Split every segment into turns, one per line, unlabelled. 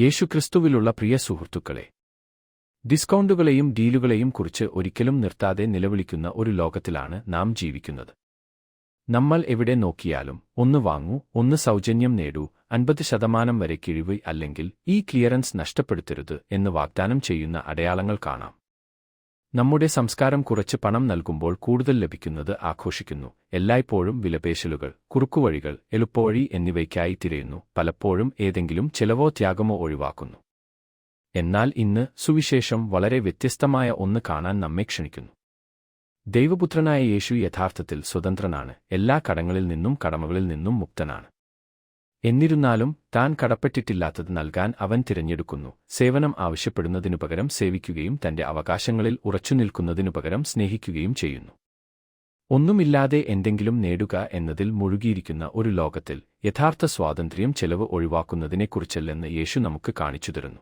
യേശുക്രിസ്തുവിലുള്ള പ്രിയ സുഹൃത്തുക്കളെ ഡിസ്കൗണ്ടുകളെയും ഡീലുകളെയും കുറിച്ച് ഒരിക്കലും നിർത്താതെ നിലവിളിക്കുന്ന ഒരു ലോകത്തിലാണ് നാം ജീവിക്കുന്നത്. നമ്മൾ എവിടെ നോക്കിയാലും ഒന്ന് വാങ്ങൂ ഒന്ന് സൗജന്യം നേടൂ അൻപത് ശതമാനം വരെ കിഴിവ് അല്ലെങ്കിൽ ഈ ക്ലിയറൻസ് നഷ്ടപ്പെടുത്തരുത് എന്ന് വാഗ്ദാനം ചെയ്യുന്ന അടയാളങ്ങൾ കാണാം. നമ്മുടെ സംസ്കാരം കുറച്ച് പണം നൽകുമ്പോൾ കൂടുതൽ ലഭിക്കുന്നത് ആഘോഷിക്കുന്നു. എല്ലായ്പ്പോഴും വിലപേശലുകൾ കുറുക്കുവഴികൾ എളുപ്പവഴി എന്നിവയ്ക്കായി തിരയുന്നു. പലപ്പോഴും ഏതെങ്കിലും ചിലവോ ത്യാഗമോ ഒഴിവാക്കുന്നു. എന്നാൽ ഇന്ന് സുവിശേഷം വളരെ വ്യത്യസ്തമായ ഒന്ന് കാണാൻ നമ്മെ ക്ഷണിക്കുന്നു. ദൈവപുത്രനായ യേശു യഥാർത്ഥത്തിൽ സ്വതന്ത്രനാണ്. എല്ലാ കടങ്ങളിൽ നിന്നും കടമകളിൽ നിന്നും മുക്തനാണ്. എന്നിരുന്നാലും താൻ കടപ്പെട്ടിട്ടില്ലാത്തത് നൽകാൻ അവൻ തിരഞ്ഞെടുക്കുന്നു. സേവനം ആവശ്യപ്പെടുന്നതിനു പകരം സേവിക്കുകയും തന്റെ അവകാശങ്ങളിൽ ഉറച്ചുനിൽക്കുന്നതിനു പകരം സ്നേഹിക്കുകയും ചെയ്യുന്നു. ഒന്നുമില്ലാതെ എന്തെങ്കിലും നേടുക എന്നതിൽ മുഴുകിയിരിക്കുന്ന ഒരു ലോകത്തിൽ യഥാർത്ഥ സ്വാതന്ത്ര്യം ചെലവ് ഒഴിവാക്കുന്നതിനെക്കുറിച്ചല്ലെന്ന് യേശു നമുക്ക് കാണിച്ചു തരുന്നു.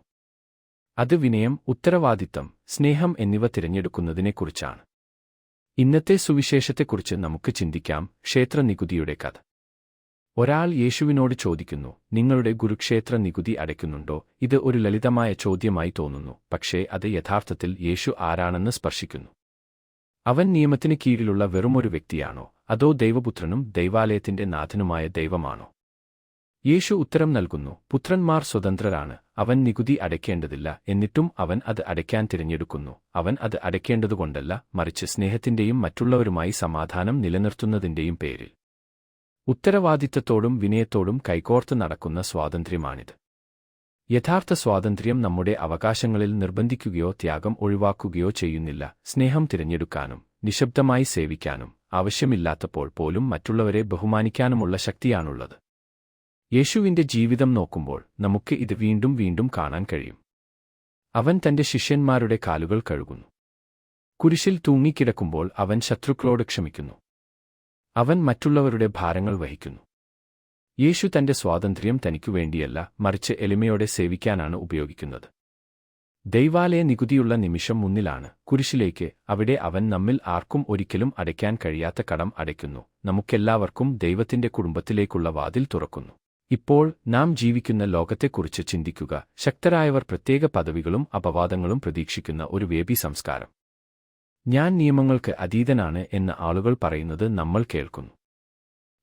അത് വിനയം ഉത്തരവാദിത്തം സ്നേഹം എന്നിവ തിരഞ്ഞെടുക്കുന്നതിനെക്കുറിച്ചാണ്. ഇന്നത്തെ സുവിശേഷത്തെക്കുറിച്ച് നമുക്ക് ചിന്തിക്കാം. ക്ഷേത്ര നികുതിയുടെ കഥ. ഒരാൾ യേശുവിനോട് ചോദിക്കുന്നു നിങ്ങളുടെ ഗുരുക്ഷേത്ര നികുതി അടയ്ക്കുന്നുണ്ടോ? ഇത് ഒരു ലളിതമായ ചോദ്യമായി തോന്നുന്നു പക്ഷേ അത് യഥാർത്ഥത്തിൽ യേശു ആരാണെന്ന് സ്പർശിക്കുന്നു. അവൻ നിയമത്തിന് കീഴിലുള്ള വെറുമൊരു വ്യക്തിയാണോ? അതോ ദൈവപുത്രനും ദൈവാലയത്തിന്റെ നാഥനുമായ ദൈവമാണോ? യേശു ഉത്തരം നൽകുന്നു പുത്രന്മാർ സ്വതന്ത്രരാണ് അവൻ നികുതി അടയ്ക്കേണ്ടതില്ല എന്നിട്ടും അവൻ അത് അടയ്ക്കാൻ തിരഞ്ഞെടുക്കുന്നു. അവൻ അത് അടയ്ക്കേണ്ടതുകൊണ്ടല്ല മറിച്ച് സ്നേഹത്തിന്റെയും മറ്റുള്ളവരുമായി സമാധാനം നിലനിർത്തുന്നതിന്റെയും പേരിൽ. ഉത്തരവാദിത്തത്തോടും വിനയത്തോടും കൈകോർത്ത് നടക്കുന്ന സ്വാതന്ത്ര്യമാണിത്. യഥാർത്ഥ സ്വാതന്ത്ര്യം നമ്മുടെ അവകാശങ്ങളിൽ നിർബന്ധിക്കുകയോ ത്യാഗം ഒഴിവാക്കുകയോ ചെയ്യുന്നില്ല. സ്നേഹം തിരഞ്ഞെടുക്കാനും നിശബ്ദമായി സേവിക്കാനും ആവശ്യമില്ലാത്തപ്പോൾ പോലും മറ്റുള്ളവരെ ബഹുമാനിക്കാനുമുള്ള ശക്തിയാണുള്ളത്. യേശുവിന്റെ ജീവിതം നോക്കുമ്പോൾ നമുക്ക് ഇത് വീണ്ടും വീണ്ടും കാണാൻ കഴിയും. അവൻ തന്റെ ശിഷ്യന്മാരുടെ കാലുകൾ കഴുകുന്നു. കുരിശിൽ തൂങ്ങിക്കിടക്കുമ്പോൾ അവൻ ശത്രുക്കളോട് ക്ഷമിക്കുന്നു. അവൻ മറ്റുള്ളവരുടെ ഭാരങ്ങൾ വഹിക്കുന്നു. യേശു തന്റെ സ്വാതന്ത്ര്യം തനിക്കു വേണ്ടിയല്ല മറിച്ച് എളിമയോടെ സേവിക്കാനാണ് ഉപയോഗിക്കുന്നത്. ദൈവാലയ നികുതിയുള്ള നിമിഷം മുന്നിലാണ് കുരിശിലേക്ക് അവിടെ അവൻ നമ്മിൽ ആർക്കും ഒരിക്കലും അടയ്ക്കാൻ കഴിയാത്ത കടം അടയ്ക്കുന്നു നമുക്കെല്ലാവർക്കും ദൈവത്തിന്റെ കുടുംബത്തിലേക്കുള്ള വാതിൽ തുറക്കുന്നു. ഇപ്പോൾ നാം ജീവിക്കുന്ന ലോകത്തെക്കുറിച്ച് ചിന്തിക്കുക ശക്തരായവർ പ്രത്യേക പദവികളും അപവാദങ്ങളും പ്രതീക്ഷിക്കുന്ന ഒരു വേബി സംസ്കാരം. ഞാൻ നിയമങ്ങൾക്ക് അതീതനാണ് എന്ന് ആളുകൾ പറയുന്നത് നമ്മൾ കേൾക്കുന്നു.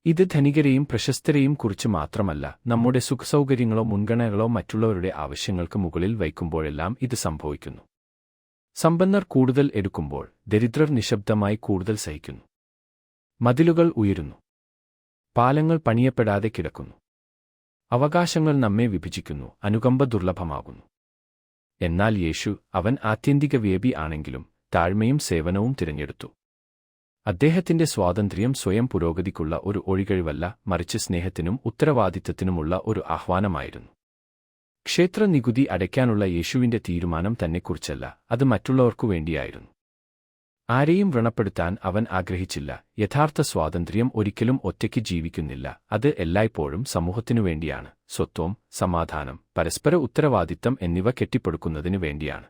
ഇത് ധനികരെയും പ്രശസ്തരെയും കുറിച്ച് മാത്രമല്ല നമ്മുടെ സുഖസൗകര്യങ്ങളോ മുൻഗണനകളോ മറ്റുള്ളവരുടെ ആവശ്യങ്ങൾക്ക് മുകളിൽ വയ്ക്കുമ്പോഴെല്ലാം ഇത് സംഭവിക്കുന്നു. സമ്പന്നർ കൂടുതൽ എടുക്കുമ്പോൾ ദരിദ്രർ നിശബ്ദമായി കൂടുതൽ സഹിക്കുന്നു. മതിലുകൾ ഉയരുന്നു. പാലങ്ങൾ പണിയപ്പെടാതെ കിടക്കുന്നു. അവകാശങ്ങൾ നമ്മെ വിഭജിക്കുന്നു അനുകമ്പ ദുർലഭമാകുന്നു. എന്നാൽ യേശു അവൻ ആത്യന്തിക വേബി ആണെങ്കിലും താഴ്മയും സേവനവും തിരഞ്ഞെടുത്തു. അദ്ദേഹത്തിന്റെ സ്വാതന്ത്ര്യം സ്വയം പുരോഗതിക്കുള്ള ഒരു ഒഴികഴിവല്ല മറിച്ച് സ്നേഹത്തിനും ഉത്തരവാദിത്തത്തിനുമുള്ള ഒരു ആഹ്വാനമായിരുന്നു. ക്ഷേത്ര നികുതി അടയ്ക്കാനുള്ള യേശുവിന്റെ തീരുമാനം തന്നെക്കുറിച്ചല്ല അത് മറ്റുള്ളവർക്കു വേണ്ടിയായിരുന്നു. ആരെയും വ്രണപ്പെടുത്താൻ അവൻ ആഗ്രഹിച്ചില്ല യഥാർത്ഥ സ്വാതന്ത്ര്യം ഒരിക്കലും ഒറ്റയ്ക്ക് ജീവിക്കുന്നില്ല അത് എല്ലായ്പ്പോഴും സമൂഹത്തിനു വേണ്ടിയാണ് സ്വത്വം സമാധാനം പരസ്പര ഉത്തരവാദിത്തം എന്നിവ കെട്ടിപ്പടുക്കുന്നതിനു വേണ്ടിയാണ്.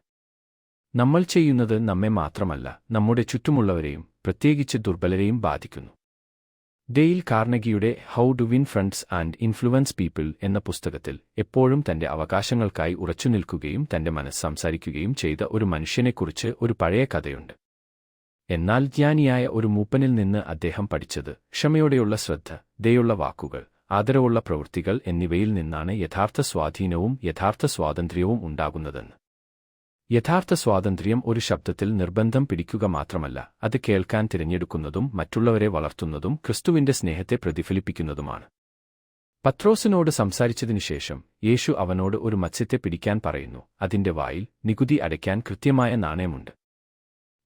നമ്മൾ ചെയ്യുന്നത് നമ്മെ മാത്രമല്ല നമ്മുടെ ചുറ്റുമുള്ളവരെയും പ്രത്യേകിച്ച് ദുർബലരെയും ബാധിക്കുന്നു. Dale കാർണഗിയുടെ how do win friends and influence people എന്ന പുസ്തകത്തിൽ എപ്പോഴും തന്റെ അവകാശങ്ങൾക്കായി ഉറച്ചുനിൽക്കുകയും തന്റെ മനസ്സ് സംസാരിക്കുകയും ചെയ്ത ഒരു മനുഷ്യനെക്കുറിച്ച് ഒരു പഴയ കഥയുണ്ട്. എന്നാൽ ജ്ഞാനിയായ ഒരു മൂപ്പനിൽ നിന്ന് അദ്ദേഹം പഠിച്ചത് ക്ഷമയോടെയുള്ള ശ്രദ്ധ ദയുള്ള വാക്കുകൾ ആദരവുള്ള പ്രവൃത്തികൾ എന്നിവയിൽ നിന്നാണ് യഥാർത്ഥ സ്വാധീനവും യഥാർത്ഥ സ്വാതന്ത്ര്യവും ഉണ്ടാകുന്നതെന്ന്. യഥാർത്ഥ സ്വാതന്ത്ര്യം ഒരു ശബ്ദത്തിൽ നിർബന്ധം പിടിക്കുക മാത്രമല്ല അത് കേൾക്കാൻ തിരഞ്ഞെടുക്കുന്നതും മറ്റുള്ളവരെ വളർത്തുന്നതും ക്രിസ്തുവിന്റെ സ്നേഹത്തെ പ്രതിഫലിപ്പിക്കുന്നതുമാണ്. പത്രോസിനോട് സംസാരിച്ചതിനുശേഷം യേശു അവനോട് ഒരു മത്സ്യത്തെ പിടിക്കാൻ പറയുന്നു അതിന്റെ വായിൽ നികുതി അടയ്ക്കാൻ കൃത്യമായ നാണയമുണ്ട്.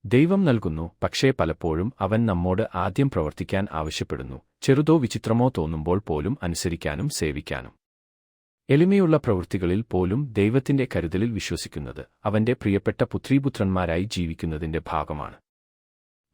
ദൈവം നൽകുന്നു പക്ഷേ പലപ്പോഴും അവൻ നമ്മോട് ആദ്യം പ്രവർത്തിക്കാൻ ആവശ്യപ്പെടുന്നു ചെറുതോ വിചിത്രമോ തോന്നുമ്പോൾ പോലും അനുസരിക്കാനും സേവിക്കാനും. എളിമയുള്ള പ്രവൃത്തികളിൽ പോലും ദൈവത്തിന്റെ കരുതലിൽ വിശ്വസിക്കുന്നത് അവന്റെ പ്രിയപ്പെട്ട പുത്രീപുത്രന്മാരായി ജീവിക്കുന്നതിന്റെ ഭാഗമാണ്.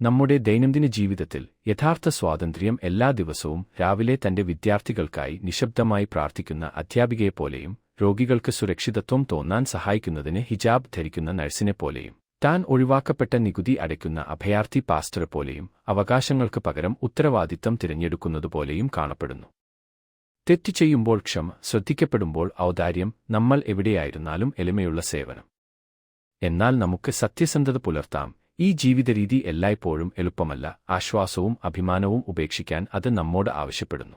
നമ്മുടെ ദൈനംദിന ജീവിതത്തിൽ യഥാർത്ഥ സ്വാതന്ത്ര്യം എല്ലാ ദിവസവും രാവിലെ തന്റെ വിദ്യാർത്ഥികൾക്കായി നിശബ്ദമായി പ്രാർത്ഥിക്കുന്ന അധ്യാപികയെപ്പോലെയും രോഗികൾക്ക് സുരക്ഷിതത്വം തോന്നാൻ സഹായിക്കുന്നതിന് ഹിജാബ് ധരിക്കുന്ന നഴ്സിനെപ്പോലെയും താൻ ഒഴിവാക്കപ്പെട്ട നികുതി അടയ്ക്കുന്ന അഭയാർത്ഥി പാസ്റ്റർ പോലെയും അവകാശങ്ങൾക്ക് പകരം ഉത്തരവാദിത്തം തിരഞ്ഞെടുക്കുന്നതുപോലെയും കാണപ്പെടുന്നു. തെറ്റ് ചെയ്യുമ്പോൾ ക്ഷമ ശ്രദ്ധിക്കപ്പെടുമ്പോൾ ഔദാര്യം നമ്മൾ എവിടെയായിരുന്നാലും എളിമയുള്ള സേവനം. എന്നാൽ നമുക്ക് സത്യസന്ധത പുലർത്താം. ഈ ജീവിതരീതി എല്ലായ്പ്പോഴും എളുപ്പമല്ല. ആശ്വാസവും അഭിമാനവും ഉപേക്ഷിക്കാൻ അത് നമ്മോട് ആവശ്യപ്പെടുന്നു.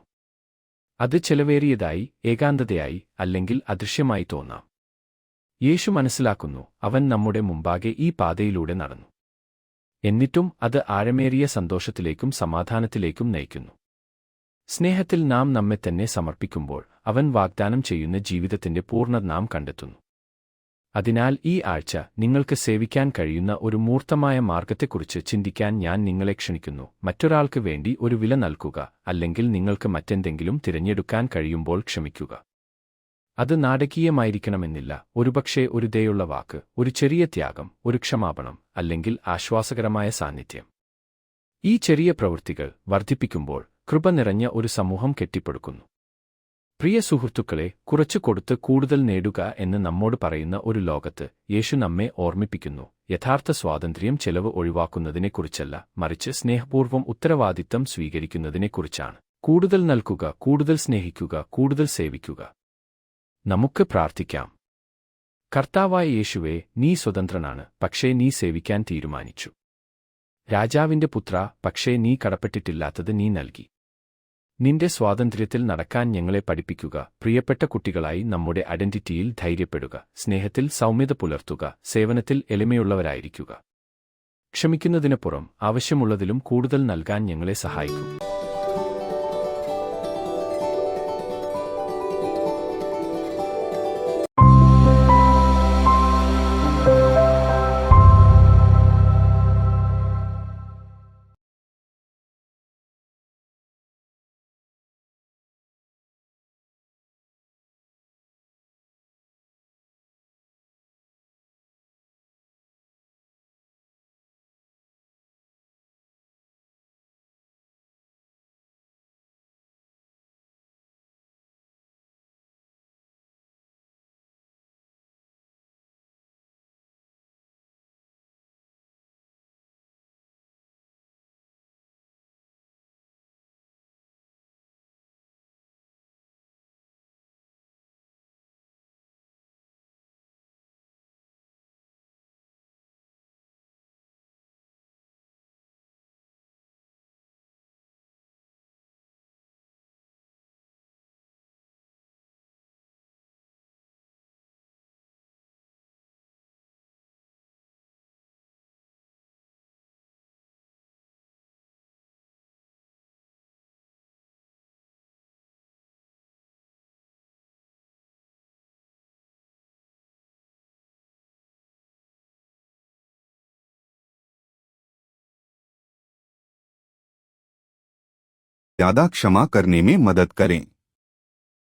അത് ചെലവേറിയതായി ഏകാന്തതയായി അല്ലെങ്കിൽ അദൃശ്യമായി തോന്നാം. യേശു മനസ്സിലാക്കുന്നു അവൻ നമ്മുടെ മുമ്പാകെ ഈ പാതയിലൂടെ നടന്നു. എന്നിട്ടും അത് ആഴമേറിയ സന്തോഷത്തിലേക്കും സമാധാനത്തിലേക്കും നയിക്കുന്നു. സ്നേഹത്തിൽ നാം നമ്മെ തന്നെ സമർപ്പിക്കുമ്പോൾ അവൻ വാഗ്ദാനം ചെയ്യുന്ന ജീവിതത്തിന്റെ പൂർണ നാം കണ്ടെത്തുന്നു. അതിനാൽ ഈ ആഴ്ച നിങ്ങൾക്ക് സേവിക്കാൻ കഴിയുന്ന ഒരു മൂർത്തമായ മാർഗത്തെക്കുറിച്ച് ചിന്തിക്കാൻ ഞാൻ നിങ്ങളെ ക്ഷണിക്കുന്നു. മറ്റൊരാൾക്ക് വേണ്ടി ഒരു വില നൽകുക അല്ലെങ്കിൽ നിങ്ങൾക്ക് മറ്റെന്തെങ്കിലും തിരഞ്ഞെടുക്കാൻ കഴിയുമ്പോൾ ക്ഷമിക്കുക. അത് നാടകീയമായിരിക്കണമെന്നില്ല. ഒരുപക്ഷേ ഒരു ദയുള്ള വാക്ക് ഒരു ചെറിയ ത്യാഗം ഒരു ക്ഷമാപണം അല്ലെങ്കിൽ ആശ്വാസകരമായ സാന്നിധ്യം. ഈ ചെറിയ പ്രവൃത്തികൾ വർദ്ധിപ്പിക്കുമ്പോൾ കൃപ നിറഞ്ഞ ഒരു സമൂഹം കെട്ടിപ്പടുക്കുന്നു. പ്രിയ സുഹൃത്തുക്കളെ കുറച്ചു കൊടുത്ത് കൂടുതൽ നേടുക എന്ന് നമ്മോട് പറയുന്ന ഒരു ലോകത്ത് യേശു നമ്മെ ഓർമ്മിപ്പിക്കുന്നു. യഥാർത്ഥ സ്വാതന്ത്ര്യം ചെലവ് ഒഴിവാക്കുന്നതിനെക്കുറിച്ചല്ല മറിച്ച് സ്നേഹപൂർവം ഉത്തരവാദിത്തം സ്വീകരിക്കുന്നതിനെക്കുറിച്ചാണ്. കൂടുതൽ നൽകുക കൂടുതൽ സ്നേഹിക്കുക കൂടുതൽ സേവിക്കുക. നമുക്ക് പ്രാർത്ഥിക്കാം. കർത്താവായ യേശുവെ നീ സ്വതന്ത്രനാണ് പക്ഷേ നീ സേവിക്കാൻ തീരുമാനിച്ചു. രാജാവിന്റെ പുത്ര പക്ഷേ നീ കടപ്പെട്ടിട്ടില്ലാത്തത് നീ നൽകി. നിന്റെ സ്വാതന്ത്ര്യത്തിൽ നടക്കാൻ ഞങ്ങളെ പഠിപ്പിക്കുക. പ്രിയപ്പെട്ട കുട്ടികളായി നമ്മുടെ ഐഡന്റിറ്റിയിൽ ധൈര്യപ്പെടുക. സ്നേഹത്തിൽ സൗമ്യത പുലർത്തുക. സേവനത്തിൽ എളിമയുള്ളവരായിരിക്കുക. ക്ഷമിക്കുന്നതിനപ്പുറം ആവശ്യമുള്ളതിലും കൂടുതൽ നൽകാൻ ഞങ്ങളെ സഹായിക്കും.
ज़्यादा क्षमा करने में मदद करें।